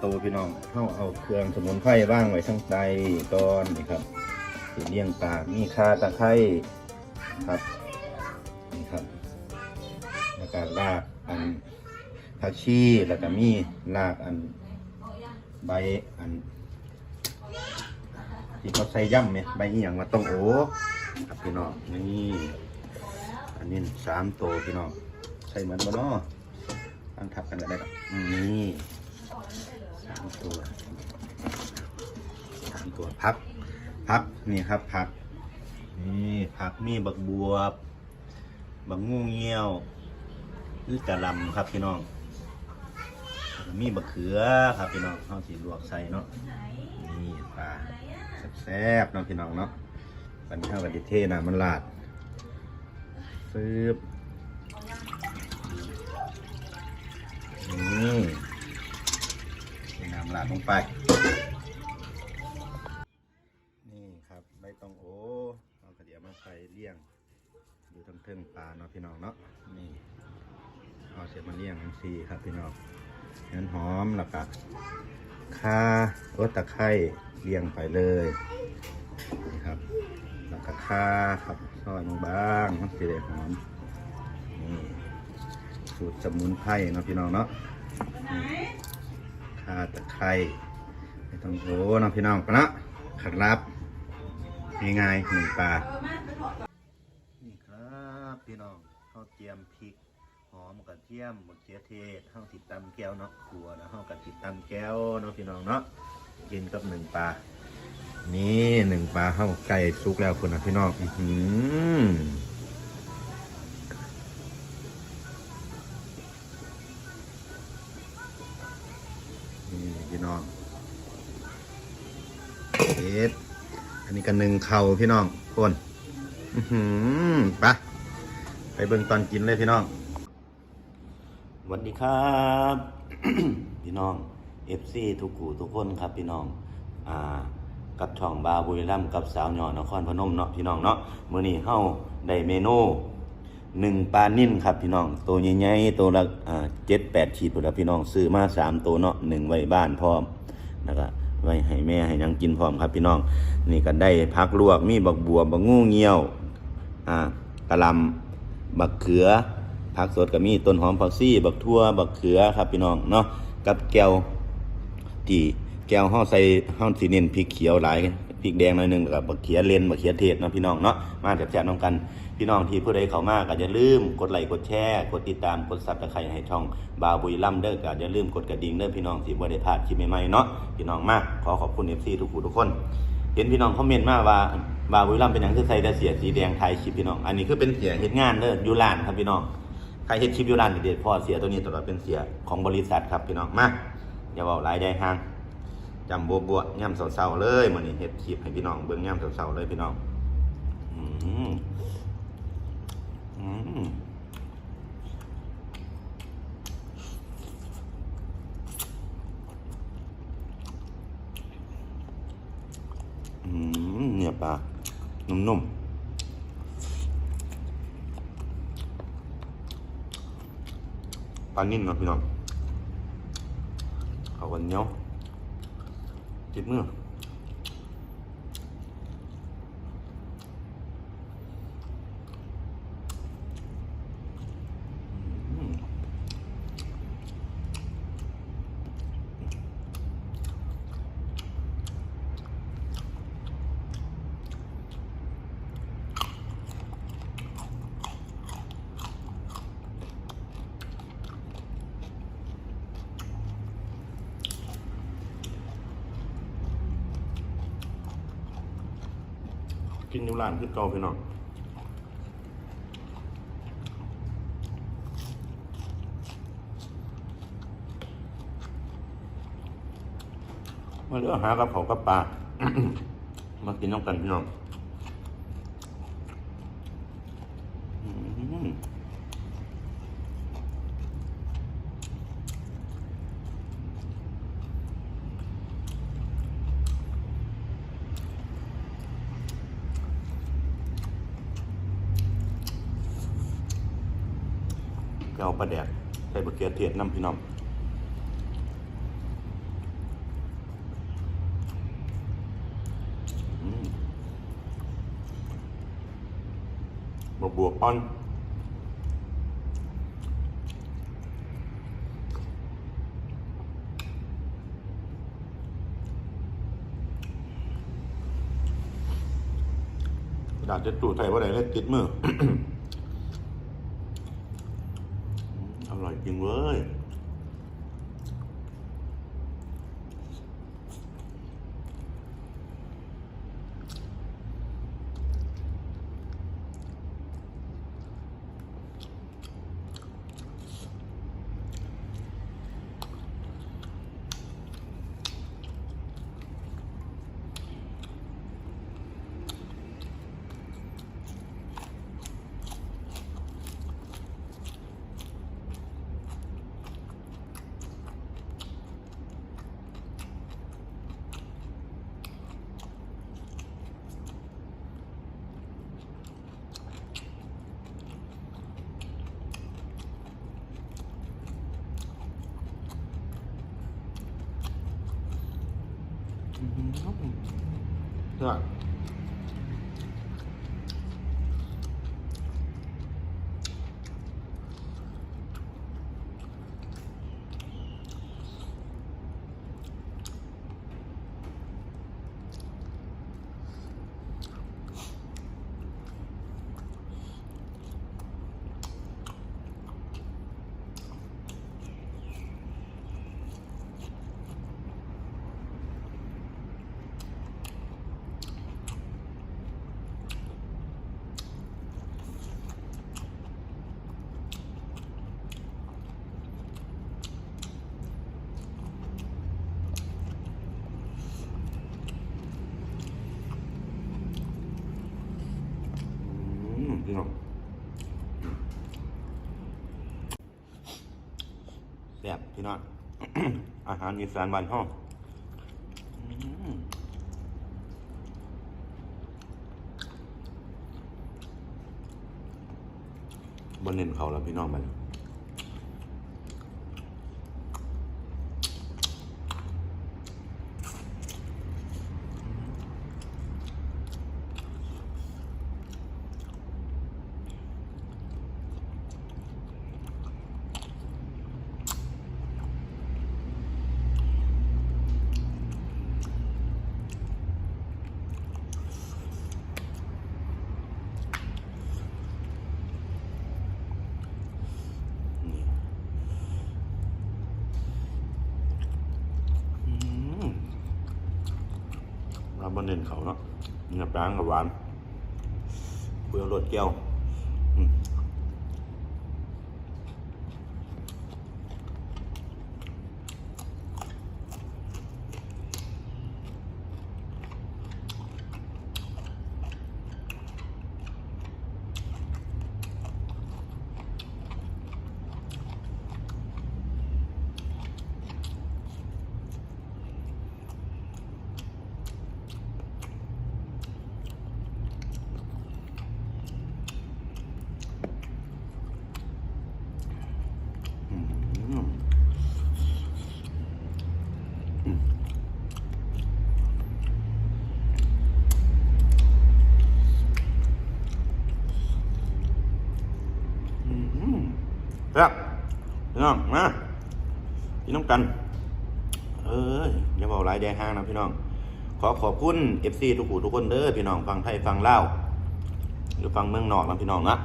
โตวพี่น้องเข้าเอาเครื่องสมุนไพรว่างไว้ทั้งใต้ตอนนี่ครับสีเลี้ยงปลามีคาตะไคร้ครับนี่ครับแล้วก็รากอันผักชีแล้วก็มีรากอันใบอันที่เขาใส่ย่ำเนี่ยใบนี้อย่างมาต้องโอ้ครับพี่น้องนี่อันนี้สามตัวพี่น้องใส่เหมือนบ่เนาะตั้งทับกันได้ครับนี่ามตัวสามตัวพัก พักนี่ครับพัก นี่พักมีบักบวบบักงูเงี้ยวหรือกระลำครับพี่น้อง มีบักเขือครับพี่น้องเขาสีลวกใส่เนาะนี่ปลาแซ่บๆเนาะพี่น้องเนาะปันข้าวกับดิเทนะมันลาดซื้บนี่ ใส่น้ำลาดลงไป นี่ครับใบตองโอ้เอากระเดียวมาใส่เลี้ยง อยู่ทั้งเทิงปลาเนาะพี่น้องเนาะนี่เอาเสร็จมาเลี้ยงทั้งสี่ครับพี่น้องเห็นหอมแล้วก็ข่าลดตะไคร้เรียงไปเลยนี่ครับแล้วก็ข่าครับซอยบางๆมันจะได้หอมนี่สูตรสมุนไพรเนาะพี่น้องเนาะาตะไคร้ไม่ต้องโถเนาะพี่น้องปะเนาะครับง่ายๆหนึ่งปลานี่ครับพี่น้องข้าวเตรียมพริกหอมกระเทียมมะเขือเทศข้าวติดตำแก้วเนาะครัวแล้วข้าวกระติดตำแก้วเนาะพี่น้องเนาะกินกับหนึ่งปลานี่หนึ่งปลาข้าวไก่สุกแล้วคุณนะพี่น้องอือ พี่น้องเอ็ดอันนี้ก็หนึ่งเข่าพี่น้องคนอือหือไปไปเบิ่งตอนกินเลยพี่น้องสวัสดีครับ พี่น้อง FC ทุกกูทุกคนครับพี่น้อง อ่า กับช่องบาบุรีรัมกับสาวหยอนครพนมเนาะพี่น้องเนาะมื้อนี้เฮาได้เมนู หนึ่งปลานิ่นครับพี่น้อง ตัวใหญ่ๆตัวละเจ็ดแปดขีดพุ่นละพี่น้องซื้อมาสามตัวเนาะหนึ่งไว้บ้านพร้อมแล้วก็ไว้ให้แม่ให้ยังกินพร้อมครับพี่น้อง นี่ก็ได้พักลวกมีบักบัวบักงูเงี้ยวอ่ากะลำบักเขือผักสดก็มีต้นหอมผักซี่ บักทั่วบักเขือครับพี่น้องเนาะกับแก้วที่แก้วห่อใส่ห่อสีเน้นพริกเขียวหลายพริกแดงหน่อยหนึงแล้วกับบักเขียเลนบักเขียเทศเนาะพี่น้องเนาะมาแซ่บๆน้องกัน พี่น้องที่ผู้ใดเข้ามาก็อย่าลืมกดไลค์กดแชร์กดติดตามกดซับสไครต์ให้ช่องบาวบุยล่ำเด้อก็อย่าลืมกดกระดิ่งเด้อพี่น้องที่บ่ได้พลาดคลิปใหม่ๆเนาะพี่น้องมากขอขอบคุณ FC ทุกผู้ทุกคน เห็นพี่น้องคอมเมนต์มาว่าบาวบุยล่ำเป็นหยังคือใส่แต่เสียสีแดงไทยคลิปพี่น้องอันนี้คือเป็นเสียเฮ็ดงานเด้ออยู่ร้านครับพี่น้องใครเฮ็ดคลิปอยู่ร้านเด็ดๆพอเสียตัวนี้ตลอดเป็นเสียของบริษัทครับพี่น้องมาอย่าเว้าหลายได้ห่างจำบวบวย่ำเสาๆเลยมื้อนี้เฮ็ดคลิปให้พี่น้องเบิ่งย่ำเสาๆเลยพี่น้องอืม อืมเนี่ยปลานุ่มๆปลานิ่มนะพี่น้องเอากันเนี้ยติดมือม กินอยู่ร้านคือเก่าพี่น้องมาเลือกหากับเขากับปลามากินน้องกันพี่น้องอืม แก้วปลาแดกส่บะเกียเทียดน้ำพี่น้องมบวกบวกอ่อนดาษจะตูดใส่ว่าไหนเลยติดมือ อร่ อ ซ่บพี่น้อง อาหารอีสานบ้านห้องบนเน้นเขาแล้วพี่น้องมันอืม ครับนเน้นเขาเนาะเนื้อปลางกับหวานเปลือกรสแก้วอืมอืมอืมอืม ครับพี่น้องมาพี่น้องกัน เอ้ยอย่าบอกหลายแดงห้างนะพี่น้อง ขอขอบคุณเอฟซีทุกผู้ทุกคนเด้อพี่น้องฟังไทยฟังเล่าหรือฟังเมืองนอกนะพี่น้องนะ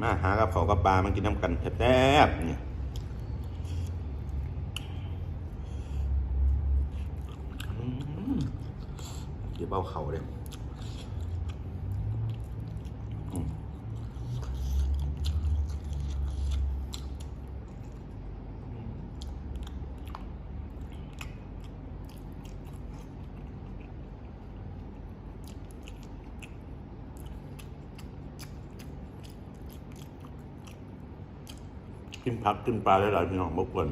มาหากับเขากับปลามันกินน้ำกันแซ่บๆเนี่ยเดี๋ยวเบาเข่าเลย กินผักกินปลาหลายๆพี่น้องบกวน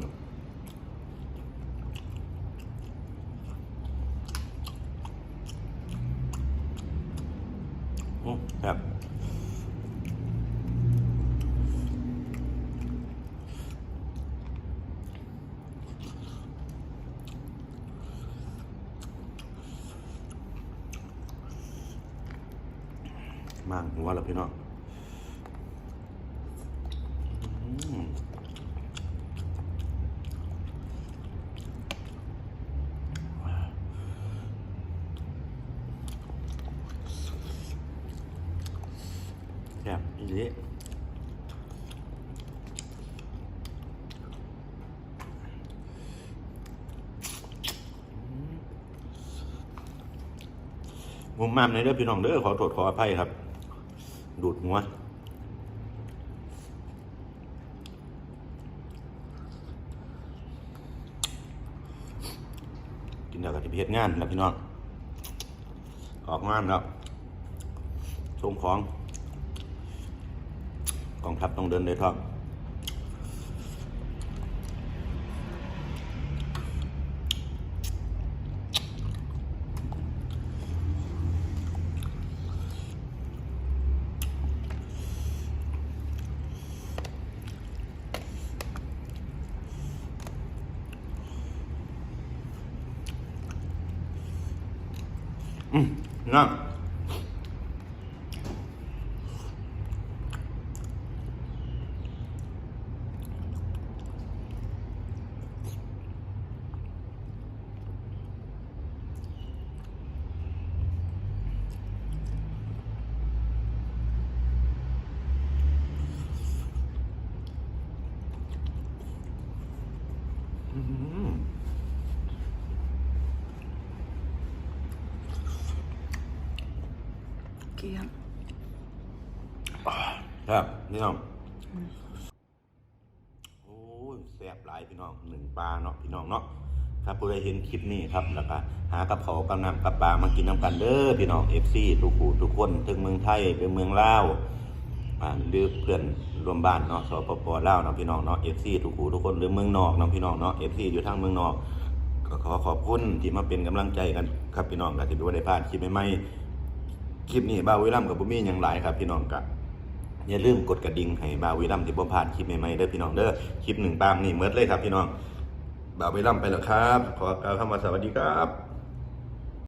ครับมากผมว่าแล้วพี่น้อง งมมามในเด้อพี่น้องเด้อขอโทษขออภัยครับ ดูดหัวกินเดี๋ยวก็จะไปเฮ็ดงานแล้วพี่น้องออกงานแล้วส่งของกองทัพต้องเดินเลยท่อง อืมนั่ ครับพี่น้องโอ้ยแซ่บหลายพี่น้องหนึ่งปลาเนาะพี่น้องเนาะถ้าผู้ใดเห็นคลิปนี้ครับแล้วก็หากับเขากับน้ำกับปลามากินน้ำกันเด้อพี่น้องเอฟซีทุกผู้ทุกคนถึงเมืองไทยหรือเมืองลาวอ่าหรือเพื่อนรวมบ้านเนาะสปปลาวเนาะพี่น้องเนาะเอฟซีทุกผู้ทุกคนหรือเมืองนอกเนาะพี่น้องเนาะเอฟซีอยู่ทางเมืองนอกก็ขอขอบคุณที่มาเป็นกำลังใจกันครับพี่น้องก็ที่บ่ได้พลาดคลิปใหม่ๆ คลิปนี้บ่าววิลัมกับบุมี่ยังหลายครับพี่น้องกับอย่าลืมกดกระดิ่งให้บาวิลัมที่บ่ผ่านคลิปใหม่ๆเด้อพี่น้องเด้อคลิปหนึ่งปามนี่เมิดเลยครับพี่น้องบาวิลัมไปแล้วครับ ขอกล่าวคำว่าสวัสดีครับ